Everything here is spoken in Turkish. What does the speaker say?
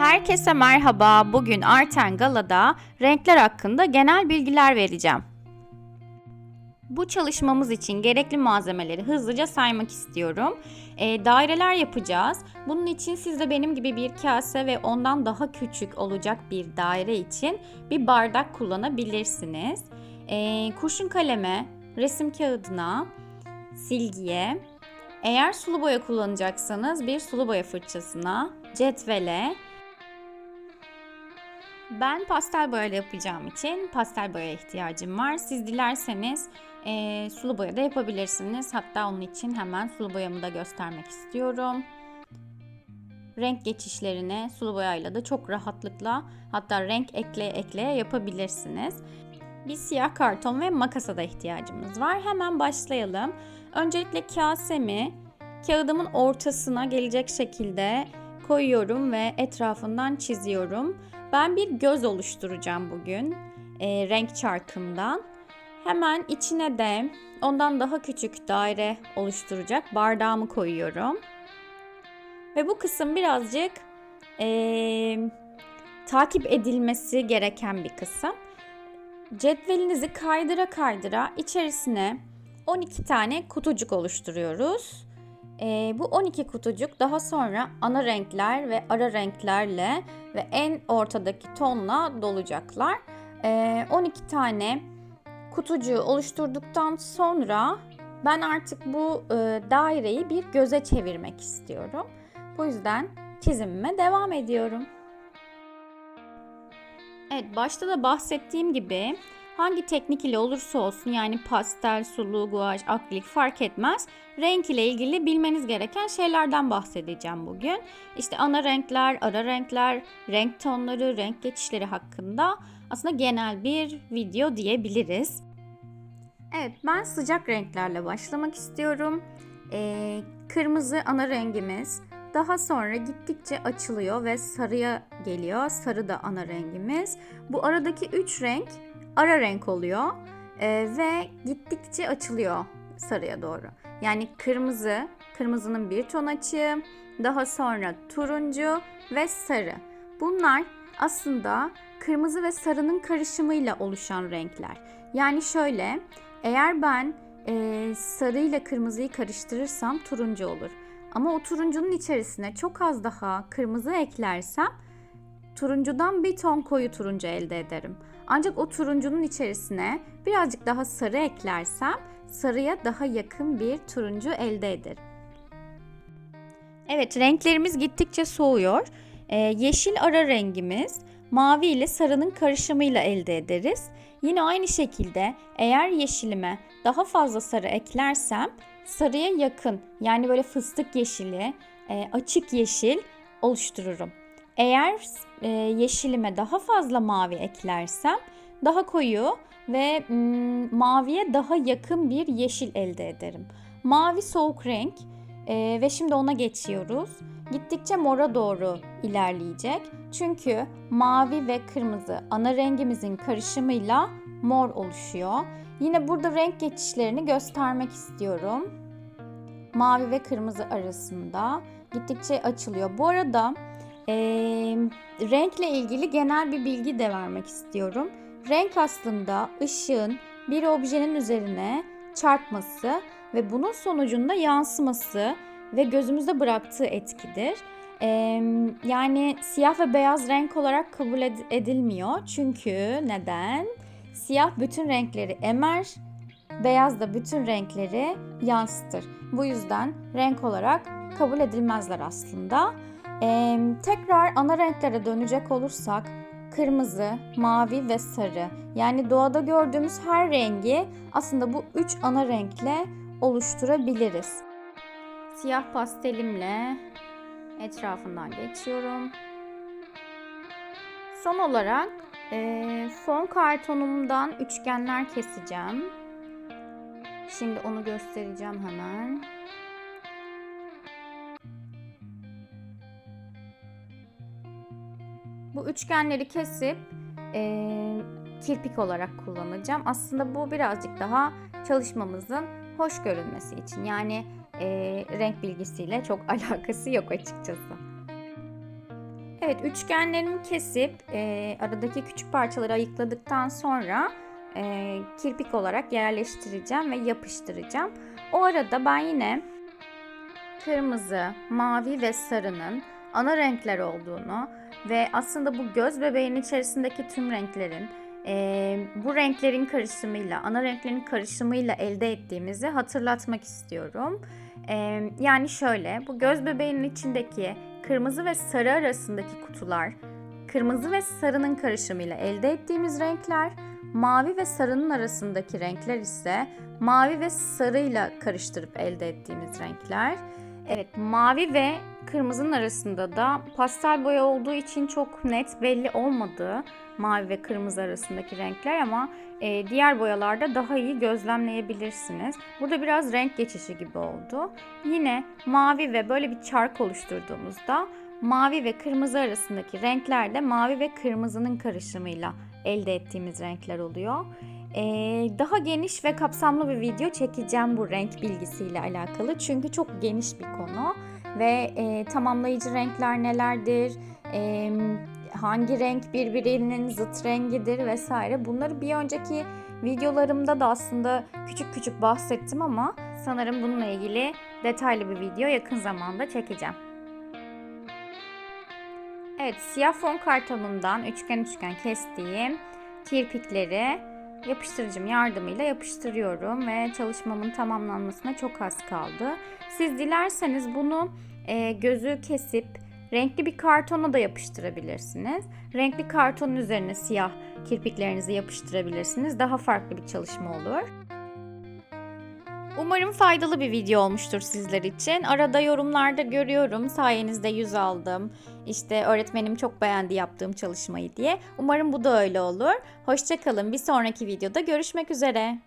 Herkese merhaba. Bugün Arten Gala'da renkler hakkında genel bilgiler vereceğim. Bu çalışmamız için gerekli malzemeleri hızlıca saymak istiyorum. E, daireler yapacağız. Bunun için siz de benim gibi bir kase ve ondan daha küçük olacak bir daire için bir bardak kullanabilirsiniz. E, kurşun kaleme, resim kağıdına, silgiye, eğer sulu boya kullanacaksanız bir sulu boya fırçasına, cetvele, ben pastel boyayla yapacağım için pastel boya ihtiyacım var. Siz dilerseniz e, sulu boya da yapabilirsiniz. Hatta onun için hemen sulu boyamı da göstermek istiyorum. Renk geçişlerini sulu boyayla da çok rahatlıkla hatta renk ekleye ekleye yapabilirsiniz. Bir siyah karton ve makasa da ihtiyacımız var. Hemen başlayalım. Öncelikle kasemi kağıdımın ortasına gelecek şekilde koyuyorum ve etrafından çiziyorum. Ben bir göz oluşturacağım bugün e, renk çarkımdan. Hemen içine de ondan daha küçük daire oluşturacak bardağımı koyuyorum. Ve bu kısım birazcık e, takip edilmesi gereken bir kısım. Cetvelinizi kaydıra kaydıra içerisine 12 tane kutucuk oluşturuyoruz. E, bu 12 kutucuk daha sonra ana renkler ve ara renklerle ve en ortadaki tonla dolacaklar. E, 12 tane kutucuğu oluşturduktan sonra ben artık bu e, daireyi bir göze çevirmek istiyorum. Bu yüzden çizimime devam ediyorum. Evet başta da bahsettiğim gibi hangi teknik ile olursa olsun yani pastel, sulu, guaj, akrilik fark etmez. Renk ile ilgili bilmeniz gereken şeylerden bahsedeceğim bugün. İşte ana renkler, ara renkler, renk tonları, renk geçişleri hakkında aslında genel bir video diyebiliriz. Evet ben sıcak renklerle başlamak istiyorum. Ee, kırmızı ana rengimiz. Daha sonra gittikçe açılıyor ve sarıya geliyor. Sarı da ana rengimiz. Bu aradaki üç renk ara renk oluyor ee, ve gittikçe açılıyor sarıya doğru. Yani kırmızı, kırmızının bir ton açığı, daha sonra turuncu ve sarı. Bunlar aslında kırmızı ve sarının karışımıyla oluşan renkler. Yani şöyle, eğer ben e, sarı ile kırmızıyı karıştırırsam turuncu olur. Ama o turuncunun içerisine çok az daha kırmızı eklersem turuncudan bir ton koyu turuncu elde ederim. Ancak o turuncunun içerisine birazcık daha sarı eklersem sarıya daha yakın bir turuncu elde ederim. Evet renklerimiz gittikçe soğuyor. Ee, yeşil ara rengimiz mavi ile sarının karışımıyla elde ederiz. Yine aynı şekilde eğer yeşilime daha fazla sarı eklersem sarıya yakın yani böyle fıstık yeşili, e, açık yeşil oluştururum. Eğer e, yeşilime daha fazla mavi eklersem daha koyu ve mm, maviye daha yakın bir yeşil elde ederim. Mavi soğuk renk e, ve şimdi ona geçiyoruz. Gittikçe mora doğru ilerleyecek. Çünkü mavi ve kırmızı ana rengimizin karışımıyla mor oluşuyor. Yine burada renk geçişlerini göstermek istiyorum. Mavi ve kırmızı arasında gittikçe açılıyor. Bu arada e, renkle ilgili genel bir bilgi de vermek istiyorum. Renk aslında ışığın bir objenin üzerine çarpması ve bunun sonucunda yansıması ve gözümüzde bıraktığı etkidir. Ee, yani siyah ve beyaz renk olarak kabul ed- edilmiyor. Çünkü neden? Siyah bütün renkleri emer, beyaz da bütün renkleri yansıtır. Bu yüzden renk olarak kabul edilmezler aslında. Ee, tekrar ana renklere dönecek olursak kırmızı, mavi ve sarı. Yani doğada gördüğümüz her rengi aslında bu üç ana renkle oluşturabiliriz. Siyah pastelimle etrafından geçiyorum. Son olarak e, fon kartonumdan üçgenler keseceğim. Şimdi onu göstereceğim hemen. Bu üçgenleri kesip e, kirpik olarak kullanacağım. Aslında bu birazcık daha çalışmamızın hoş görünmesi için. Yani e, renk bilgisiyle çok alakası yok açıkçası. Evet üçgenlerimi kesip e, aradaki küçük parçaları ayıkladıktan sonra e, kirpik olarak yerleştireceğim ve yapıştıracağım. O arada ben yine kırmızı, mavi ve sarının ana renkler olduğunu ve aslında bu göz bebeğin içerisindeki tüm renklerin e, bu renklerin karışımıyla, ana renklerin karışımıyla elde ettiğimizi hatırlatmak istiyorum. E, yani şöyle, bu göz bebeğinin içindeki kırmızı ve sarı arasındaki kutular, kırmızı ve sarının karışımıyla elde ettiğimiz renkler, mavi ve sarının arasındaki renkler ise mavi ve sarıyla karıştırıp elde ettiğimiz renkler. Evet, mavi ve kırmızının arasında da pastel boya olduğu için çok net belli olmadı mavi ve kırmızı arasındaki renkler ama e, diğer boyalarda daha iyi gözlemleyebilirsiniz. Burada biraz renk geçişi gibi oldu. Yine mavi ve böyle bir çark oluşturduğumuzda mavi ve kırmızı arasındaki renkler de mavi ve kırmızının karışımıyla elde ettiğimiz renkler oluyor. Ee, daha geniş ve kapsamlı bir video çekeceğim bu renk bilgisiyle alakalı. Çünkü çok geniş bir konu ve e, tamamlayıcı renkler nelerdir, e, hangi renk birbirinin zıt rengidir vesaire. Bunları bir önceki videolarımda da aslında küçük küçük bahsettim ama sanırım bununla ilgili detaylı bir video yakın zamanda çekeceğim. Evet, siyah fon kartonundan üçgen üçgen kestiğim kirpikleri yapıştırıcım yardımıyla yapıştırıyorum ve çalışmamın tamamlanmasına çok az kaldı. Siz dilerseniz bunu e, gözü kesip renkli bir kartona da yapıştırabilirsiniz. Renkli kartonun üzerine siyah kirpiklerinizi yapıştırabilirsiniz. Daha farklı bir çalışma olur. Umarım faydalı bir video olmuştur sizler için. Arada yorumlarda görüyorum sayenizde yüz aldım. İşte öğretmenim çok beğendi yaptığım çalışmayı diye. Umarım bu da öyle olur. Hoşçakalın. Bir sonraki videoda görüşmek üzere.